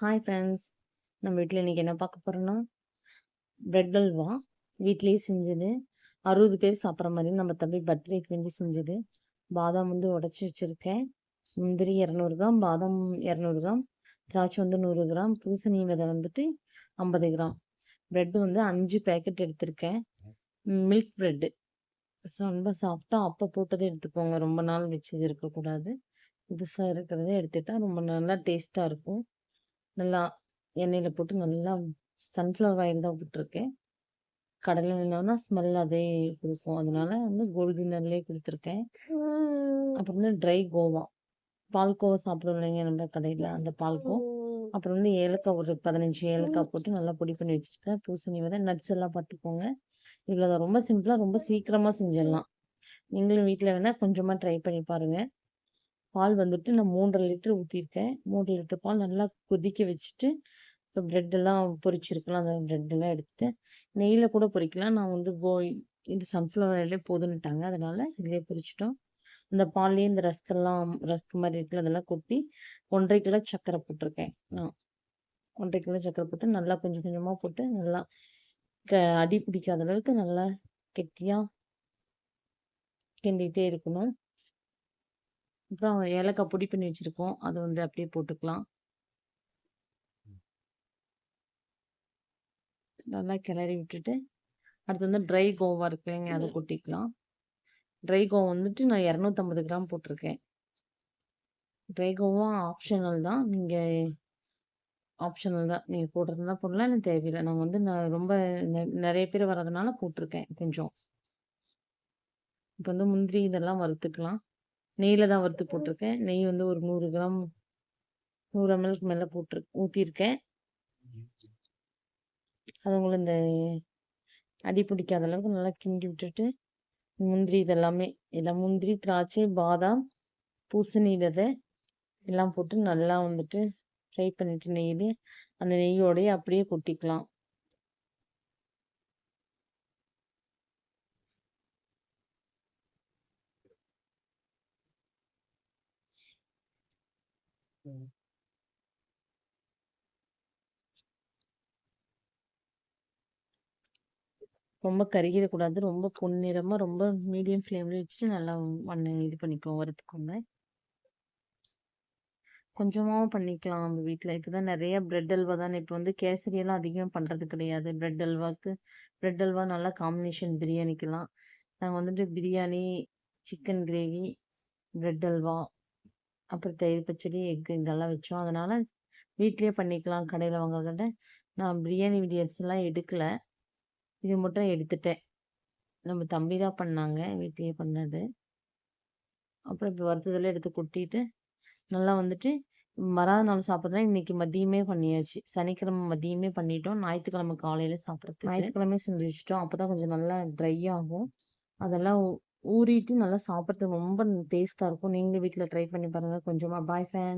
Hi friends நம்ம வீட்டில் இன்றைக்கி என்ன பார்க்க போகிறோன்னா ப்ரெட் அல்வா வீட்லேயே செஞ்சது. அறுபது பேர் சாப்பிட்ற மாதிரி நம்ம தம்பி பர்த்டேக்கு வேண்டி செஞ்சது. பாதாம் வந்து உடச்சி வச்சுருக்கேன். முந்திரி இரநூறு கிராம் பாதாம் இரநூறு கிராம் திராட்சை வந்து நூறு கிராம் பூசணி விதை வந்துட்டு ஐம்பது கிராம். ப்ரெட்டு வந்து அஞ்சு பேக்கெட் எடுத்திருக்கேன். மில்க் ப்ரெட்டு ரொம்ப சாஃப்டாக அப்போ போட்டதை எடுத்துக்கோங்க. ரொம்ப நாள் வச்சது இருக்கக்கூடாது. புதுசாக இருக்கிறத எடுத்துட்டால் ரொம்ப நல்லா டேஸ்ட்டாக இருக்கும். நல்லா எண்ணெயில் போட்டு நல்லா சன்ஃப்ளவர் ஆயில் தான் விட்டுருக்கேன் கடலை எண்ணெய்னா ஸ்மெல் அதே கொடுக்கும். அதனால வந்து கோல்டு வின்னர்லேயே கொடுத்துருக்கேன். அப்புறம் வந்து ட்ரை கோவா. பால்கோவா சாப்பிடுவோம் இல்லைங்க நம்ம கடையில் அந்த பால்கோ அப்புறம் வந்து ஏலக்காய் ஒரு பதினஞ்சு ஏலக்காய் போட்டு நல்லா பொடி பண்ணி வச்சுருக்கேன் பூசணி விதை நட்ஸ் எல்லாம் பார்த்துக்கோங்க. இவ்வளோ ரொம்ப சிம்பிளாக ரொம்ப சீக்கிரமாக செஞ்சிடலாம். நீங்களும் வீட்டில் வேணால் கொஞ்சமாக ட்ரை பண்ணி பாருங்கள் பால் வந்துட்டு நான் மூன்றரை லிட்டர் ஊற்றிருக்கேன் மூன்று லிட்டர் பால் நல்லா கொதிக்க வச்சுட்டு இப்போ ப்ரெட்டெல்லாம் பொரிச்சிருக்கலாம். அந்த ப்ரெட்டெல்லாம் எடுத்துகிட்டு நெய்யில் கூட பொரிக்கலாம். நான் வந்து போய் இது சன்ஃப்ளவர் ஆயிலே போதுன்னுட்டாங்க. அதனால் இதிலே பொரிச்சிட்டோம். இந்த பால்லேயே இந்த ரஸ்கெல்லாம் ரஸ்க் மாதிரி இருக்குல்ல அதெல்லாம் கொட்டி ஒன்றரை கிலோ சர்க்கரை போட்டிருக்கேன் நான். ஒன்றரை கிலோ சர்க்கரை போட்டு நல்லா கொஞ்சம் கொஞ்சமாக போட்டு நல்லா க அடி பிடிக்காத அளவுக்கு நல்லா கெட்டியாக கிண்டிகிட்டே இருக்கணும். அப்புறம் ஏலக்காய் பொடி பண்ணி வச்சுருக்கோம். அதை வந்து அப்படியே போட்டுக்கலாம். நல்லா கிளறி விட்டுட்டு அடுத்து வந்து ட்ரை கோவா இருக்குங்க அதை கொட்டிக்கலாம். ட்ரை கோவா வந்துட்டு நான் இரநூத்தம்பது கிராம் போட்டிருக்கேன். ட்ரை கோவா ஆப்ஷனல் தான். நீங்கள் ஆப்ஷனல் தான். நீங்கள் போடுறதுனா போடலாம் எனக்கு தேவையில்லை. நாங்கள் வந்து நான் ரொம்ப நிறைய பேர் வர்றதுனால போட்டிருக்கேன் கொஞ்சம். இப்போ வந்து முந்திரி இதெல்லாம் வறுத்துக்கலாம். நெய்யில் தான் வறுத்து போட்டிருக்கேன். நெய் வந்து ஒரு நூறு கிராம் நூறு எம்எல்க்கு மேலே போட்டு ஊற்றிருக்கேன் அது உங்களுக்கு இந்த அடி பிடிக்காத அளவுக்கு நல்லா கிண்டி விட்டுட்டு முந்திரி இதெல்லாமே எல்லாம் முந்திரி திராட்சை பாதாம் பூசணி விதை எல்லாம் போட்டு நல்லா வந்துட்டு ஃப்ரை பண்ணிட்டு நெய்யில் அந்த நெய்யோடையே அப்படியே கொட்டிக்கலாம். ரொம்ப கருகிடக்கூடாது. ரொம்ப பொன்னிறமாக ரொம்ப மீடியம் ஃப்ளேமில் வச்சுட்டு நல்லா பண்ண இது பண்ணிக்கோங்க வறுத்துக்கோங்க. கொஞ்சமாகவும் பண்ணிக்கலாம் நம்ம வீட்டில் இப்போ தான் நிறைய ப்ரெட் அல்வா தானே இப்போ வந்து கேசரியெல்லாம் அதிகமாக பண்ணுறது கிடையாது. ப்ரெட் அல்வாவுக்கு ப்ரெட் அல்வா நல்லா காம்பினேஷன் பிரியாணிக்கெல்லாம். நாங்கள் வந்துட்டு பிரியாணி சிக்கன் கிரேவி ப்ரெட் அல்வா. அப்புறம் தயிர் பச்சடி எக் இதெல்லாம் வச்சோம். அதனால் வீட்லேயே பண்ணிக்கலாம் கடையில் வாங்குறத. நான் பிரியாணி வீடியோஸ்லாம் எடுக்கலை. இது மட்டும் எடுத்துட்டேன். நம்ம தம்பி தான் பண்ணாங்க வீட்லேயே பண்ணது. அப்புறம் இப்போ வறுத்ததெல்லாம் எடுத்து கொட்டிட்டு நல்லா வந்துட்டு மறாத நாள் சாப்பிட்றதா இன்றைக்கி மதியமே பண்ணியாச்சு. சனிக்கிழமை மதியமே பண்ணிட்டோம். ஞாயிற்றுக்கிழமை காலையில் சாப்பிட்றது ஞாயிற்றுக்கிழமை செஞ்சு வச்சுட்டோம். அப்போ தான் கொஞ்சம் நல்லா ட்ரை ஆகும். அதெல்லாம் ஊறிட்டு நல்லா சாப்பிட்றதுக்கு ரொம்ப டேஸ்ட்டாக இருக்கும். நீங்களும் வீட்டில் ட்ரை பண்ணி பாருங்கள் கொஞ்சமாக பாய் ஃபேன்